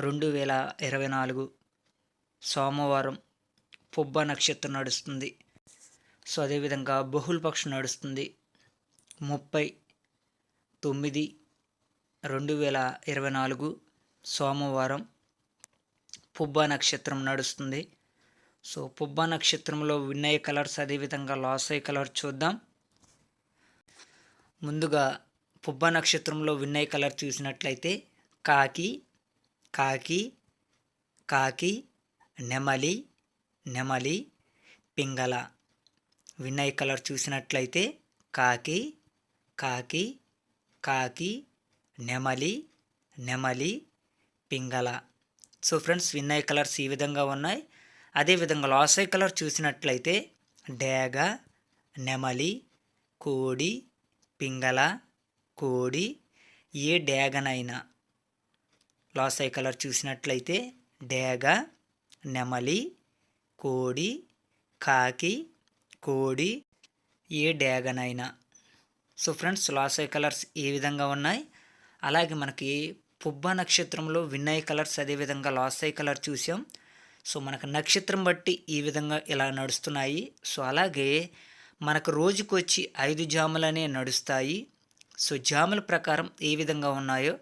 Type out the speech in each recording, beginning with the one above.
రెండు వేల ఇరవై నాలుగు సోమవారం పుబ్బ నక్షత్రం నడుస్తుంది. సో అదేవిధంగా బహుళ పక్షం నడుస్తుంది. ముప్పై తొమ్మిది రెండు వేల ఇరవై నాలుగు సోమవారం పుబ్బ నక్షత్రం నడుస్తుంది. సో పుబ్బ నక్షత్రంలో విన్నయ్య కలర్స్ అదేవిధంగా లాస్ అయ్యే కలర్ చూద్దాం. ముందుగా పుబ్బ నక్షత్రంలో విన్నయ్య కలర్ చూసినట్లయితే కాకి కాకి కాకి నెమలి నెమలి పింగళ. వినయ్ కలర్ చూసినట్లయితే కాకి కాకి కాకి నెమలి నెమలి పింగళ. సో ఫ్రెండ్స్ విన్నయ్ కలర్స్ ఈ విధంగా ఉన్నాయి. అదేవిధంగా లాసై కలర్ చూసినట్లయితే డేగ నెమలి కోడి పింగళ కోడి ఏ డేగనైనా. లాసై కలర్ చూసినట్లయితే డేగ నెమలి కోడి కాకి కోడి ఏ డేగనైనా. సో ఫ్రెండ్స్ లాసై కలర్స్ ఏ విధంగా ఉన్నాయి? అలాగే మనకి పుబ్బ నక్షత్రంలో విన్నయ్ కలర్స్ అదేవిధంగా లాసై కలర్ చూసాం. సో మనకు నక్షత్రం బట్టి ఈ విధంగా ఇలా నడుస్తున్నాయి. సో అలాగే మనకు రోజుకు వచ్చి ఐదు జాములనే నడుస్తాయి. సో జాముల ప్రకారం ఏ విధంగా ఉన్నాయో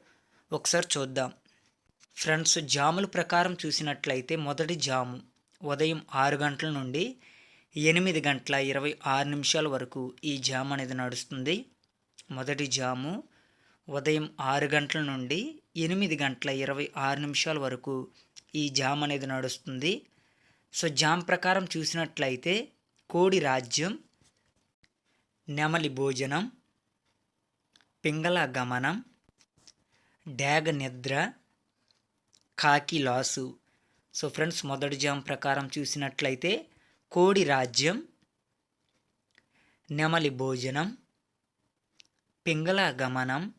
ఒకసారి చూద్దాం. ఫ్రెండ్స్ జాముల ప్రకారం చూసినట్లయితే మొదటి జాము ఉదయం ఆరు గంటల నుండి ఎనిమిది గంటల ఇరవై ఆరు నిమిషాల వరకు ఈ జామ్ అనేది నడుస్తుంది. మొదటి జాము ఉదయం ఆరు గంటల నుండి ఎనిమిది గంటల ఇరవై ఆరు నిమిషాల వరకు ఈ జామ్ అనేది నడుస్తుంది. సో జామ్ ప్రకారం చూసినట్లయితే కోడి రాజ్యం నెమలి భోజనం పింగళ గమనం డ్యాగ నిద్ర కాకి లాసు. సో ఫ్రెండ్స్ మొదటి జామ్ ప్రకారం చూసినట్లయితే కోడి రాజ్యం నెమలి భోజనం పింగళ గమనం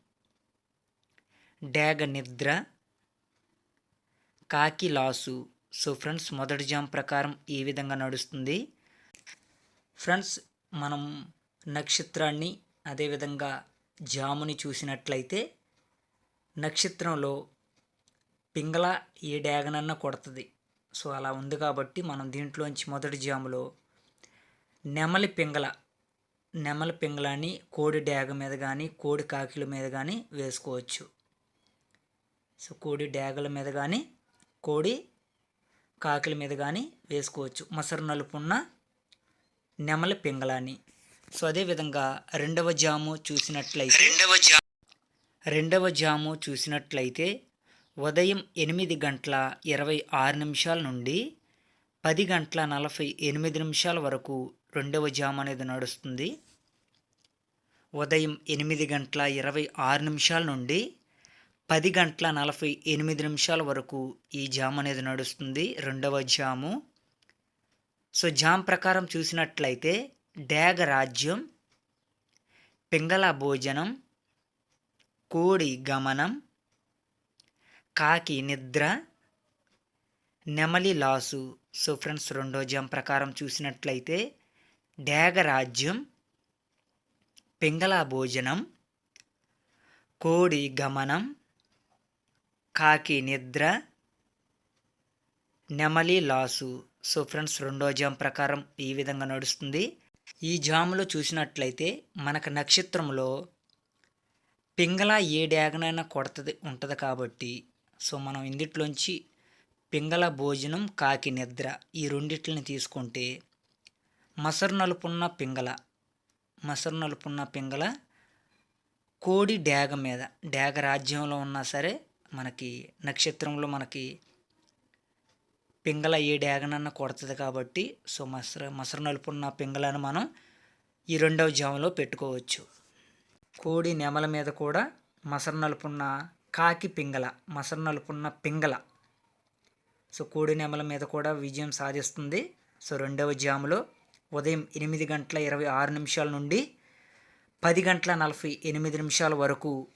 డ్యాగ నిద్ర కాకి లాసు. సో ఫ్రెండ్స్ మొదటి జామ్ ప్రకారం ఈ విధంగా నడుస్తుంది? ఫ్రెండ్స్ మనం నక్షత్రాన్ని అదేవిధంగా జాముని చూసినట్లయితే నక్షత్రంలో పింగళ ఏ డ్యాగనన్నా కొడుతుంది. సో అలా ఉంది కాబట్టి మనం దీంట్లోంచి మొదటి జాములో నెమలి పింగళ నెమలి పింగళాన్ని కోడి డ్యాగ మీద కానీ కోడి కాకిల మీద కానీ వేసుకోవచ్చు. సో కోడి డ్యాగల మీద కానీ కోడి కాకిల మీద కానీ వేసుకోవచ్చు. మసరు నలుపున్న నెమలి పింగళాన్ని సో అదేవిధంగా రెండవ జాము చూసినట్లయితే రెండవ జా రెండవ జాము చూసినట్లయితే ఉదయం ఎనిమిది గంటల ఇరవై ఆరు నిమిషాల నుండి పది గంటల నలభై ఎనిమిది నిమిషాల వరకు రెండవ జామ్ అనేది నడుస్తుంది. ఉదయం ఎనిమిది గంటల ఇరవై ఆరు నిమిషాల నుండి పది గంటల నలభై ఎనిమిది నిమిషాల వరకు ఈ జామ్ అనేది నడుస్తుంది రెండవ జాము. సో జామ్ ప్రకారం చూసినట్లయితే డ్యాగ రాజ్యం పింగళ భోజనం కోడి గమనం కాకి నిద్ర నెమలి లాసు. సో ఫ్రెండ్స్ రెండో జామ్ ప్రకారం చూసినట్లయితే డ్యాగ రాజ్యం పింగళ భోజనం కోడి గమనం కాకి నిద్ర నెమలి లాసు. సో ఫ్రెండ్స్ రెండో జామ్ ప్రకారం ఈ విధంగా నడుస్తుంది. ఈ జాములో చూసినట్లయితే మనకు నక్షత్రంలో పింగళ ఏ డ్యాగనైనా కొడతది ఉంటుంది కాబట్టి సో మనం ఇందిట్లోంచి పింగళ భోజనం కాకి నిద్ర ఈ రెండిట్లని తీసుకుంటే మసరు నలుపున్న పింగళ మసరు నలుపున్న పింగళ కోడి డ్యాగ మీద డ్యాగ రాజ్యంలో ఉన్నా సరే మనకి నక్షత్రంలో మనకి పింగళ ఏ డ్యాగనన్న కొడుతుంది కాబట్టి సో మసర మసరు నలుపున్న పింగళను మనం ఈ రెండవ జాములో పెట్టుకోవచ్చు. కోడి నెమల మీద కూడా మసరు నలుపున్న కాకి పింగళ మసరు నలుపున్న పింగళ. సో కోడి నెమల మీద కూడా విజయం సాధిస్తుంది. సో రెండవ జాములో ఉదయం ఎనిమిది గంటల ఇరవై ఆరు నిమిషాల నుండి పది గంటల నలభై ఎనిమిది నిమిషాల వరకు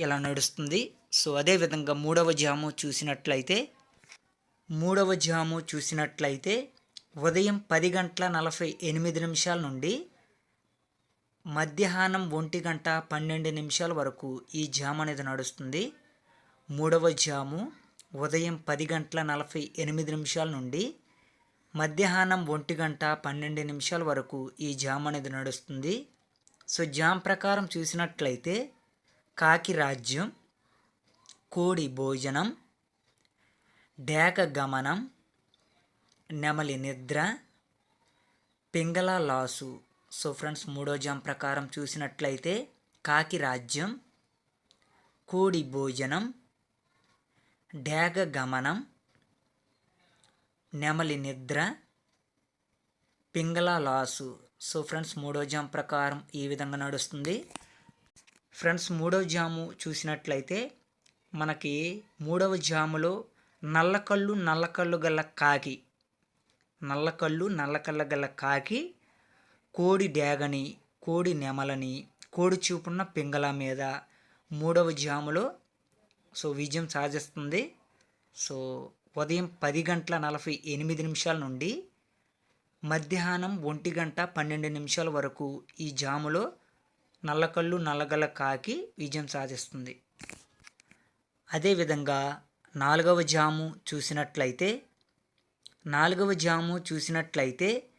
ఇలా నడుస్తుంది. సో అదేవిధంగా మూడవ జాము చూసినట్లయితే మూడవ జాము చూసినట్లయితే ఉదయం పది గంటల నలభై ఎనిమిది నిమిషాల నుండి మధ్యాహ్నం ఒంటి గంట పన్నెండు నిమిషాల వరకు ఈ జామ్ అనేది నడుస్తుంది. మూడవ జాము ఉదయం పది గంటల నలభై ఎనిమిది నిమిషాల నుండి మధ్యాహ్నం ఒంటి గంట పన్నెండు నిమిషాల వరకు ఈ జామ్ అనేది నడుస్తుంది. సో జామ్ ప్రకారం చూసినట్లయితే కాకి రాజ్యం కోడి భోజనం డేక గమనం నెమలి నిద్ర పింగళ లాసు సో ఫ్రెండ్స్ మూడో జామ్ ప్రకారం చూసినట్లయితే కాకి రాజ్యం కోడి భోజనం డేగ గమనం నెమలి నిద్ర పింగళ లాసు. సో ఫ్రెండ్స్ మూడో జామ్ ప్రకారం ఈ విధంగా నడుస్తుంది. ఫ్రెండ్స్ మూడవ జాము చూసినట్లయితే మనకి మూడవ జాములో నల్లకళ్ళు నల్లకళ్ళు గల కాకి నల్లకళ్ళు నల్లకళ్ళ గల కాకి కోడి డేగని కోడి నెమలని కోడి చూపున్న పింగళ మీద మూడవ జాములో సో విజయం సాధిస్తుంది. సో ఉదయం పది గంటల నలభై ఎనిమిది నిమిషాల నుండి మధ్యాహ్నం ఒంటి గంట పన్నెండు నిమిషాల వరకు ఈ జాములో నల్లకళ్ళు నల్లగల కాకి విజయం సాధిస్తుంది. అదేవిధంగా నాలుగవ జాము చూసినట్లయితే నాలుగవ జాము చూసినట్లయితే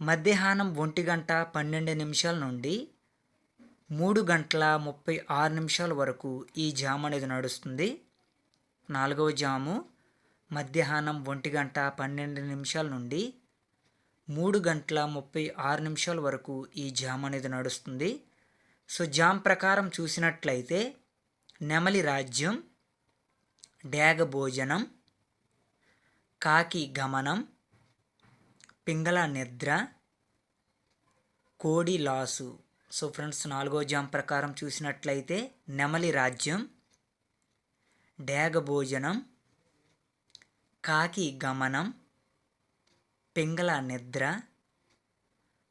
మధ్యాహ్నం ఒంటి గంట పన్నెండు నిమిషాల నుండి మూడు గంటల ముప్పై ఆరు నిమిషాల వరకు ఈ జాము అనేది నడుస్తుంది. నాలుగవ జాము మధ్యాహ్నం ఒంటి గంట పన్నెండు నిమిషాల నుండి మూడు గంటల ముప్పై ఆరు నిమిషాల వరకు ఈ జామ్ అనేది నడుస్తుంది. సో జామ్ ప్రకారం చూసినట్లయితే నెమలి రాజ్యం డేగ భోజనం కాకి గమనం పింగళ నిద్ర కోడి లాసు. సో ఫ్రెండ్స్ నాలుగో జామ్ ప్రకారం చూసినట్లయితే నెమలి రాజ్యం డేగ భోజనం కాకి గమనం పింగళ నిద్ర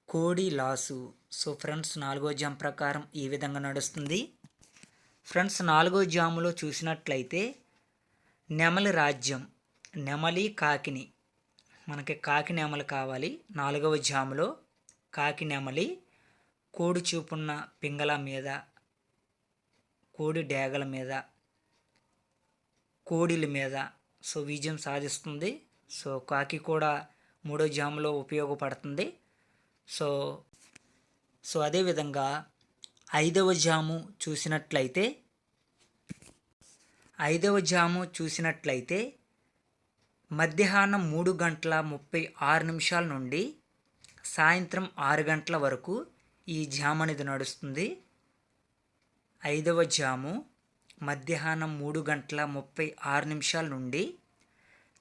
కోడి లాసు. సో ఫ్రెండ్స్ నాలుగో జామ్ ప్రకారం ఈ విధంగా నడుస్తుంది. ఫ్రెండ్స్ నాలుగో జాములో చూసినట్లయితే నెమలి రాజ్యం నెమలి కాకిని. మనకి కాకి నెమలి కావాలి. నాలుగవ జాములో కాకి నెమలి కోడి చూపున్న పింగళ మీద కోడి డేగల మీద కోడిల మీద. సో విజయం సాధిస్తుంది. సో కాకి కూడా మూడో జాములో ఉపయోగపడుతుంది. సో సో అదేవిధంగా ఐదవ జాము చూసినట్లయితే ఐదవ జాము చూసినట్లయితే మధ్యాహ్నం మూడు గంటల ముప్పై ఆరు నిమిషాల నుండి సాయంత్రం ఆరు గంటల వరకు ఈ జామ్ అనేది నడుస్తుంది. ఐదవ జాము మధ్యాహ్నం మూడు గంటల ముప్పై ఆరు నిమిషాల నుండి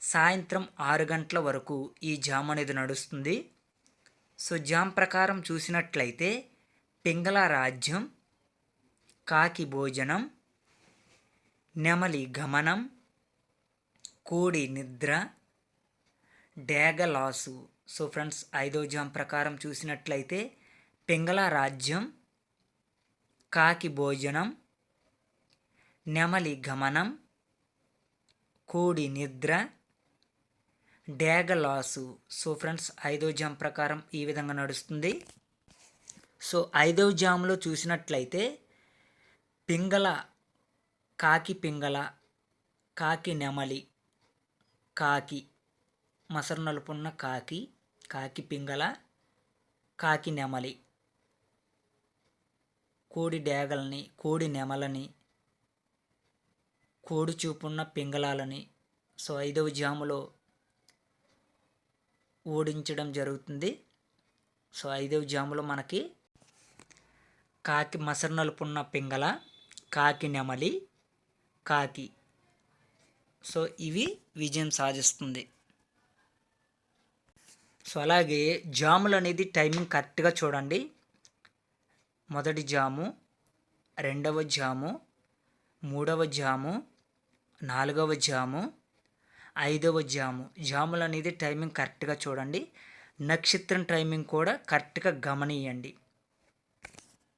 సాయంత్రం ఆరు గంటల వరకు ఈ జామ్ అనేది నడుస్తుంది. సో జామ్ ప్రకారం చూసినట్లయితే పింగళ రాజ్యం కాకి భోజనం నెమలి గమనం కోడి నిద్ర డేగ లాసు. సో ఫ్రెండ్స్ ఐదో జామ్ ప్రకారం చూసినట్లయితే పింగళ రాజ్యం కాకి భోజనం నెమలి గమనం కోడి నిద్ర డేగ లాసు. సో ఫ్రెండ్స్ ఐదో జామ్ ప్రకారం ఈ విధంగా నడుస్తుంది. సో ఐదవ జామ్లో చూసినట్లయితే పింగళ కాకి పింగళ కాకి నెమలి కాకి మసరు నలుపున్న కాకి కాకి పింగళ కాకి నెమలి. కోడి డేగల్ని కోడి నెమలని కోడి చూపున్న పింగళాలని సో ఐదవ జాములో ఓడించడం జరుగుతుంది. సో ఐదవ జాములో మనకి కాకి మసరు నలుపున్న పింగళ కాకి నెమలి కాకి. సో ఇవి విజయం సాధిస్తుంది. సో అలాగే జాములు అనేది టైమింగ్ కరెక్ట్గా చూడండి. మొదటి జాము రెండవ జాము మూడవ జాము నాలుగవ జాము ఐదవ జాము. జాములు అనేది టైమింగ్ కరెక్ట్గా చూడండి. నక్షత్రం టైమింగ్ కూడా కరెక్ట్గా గమనియండి.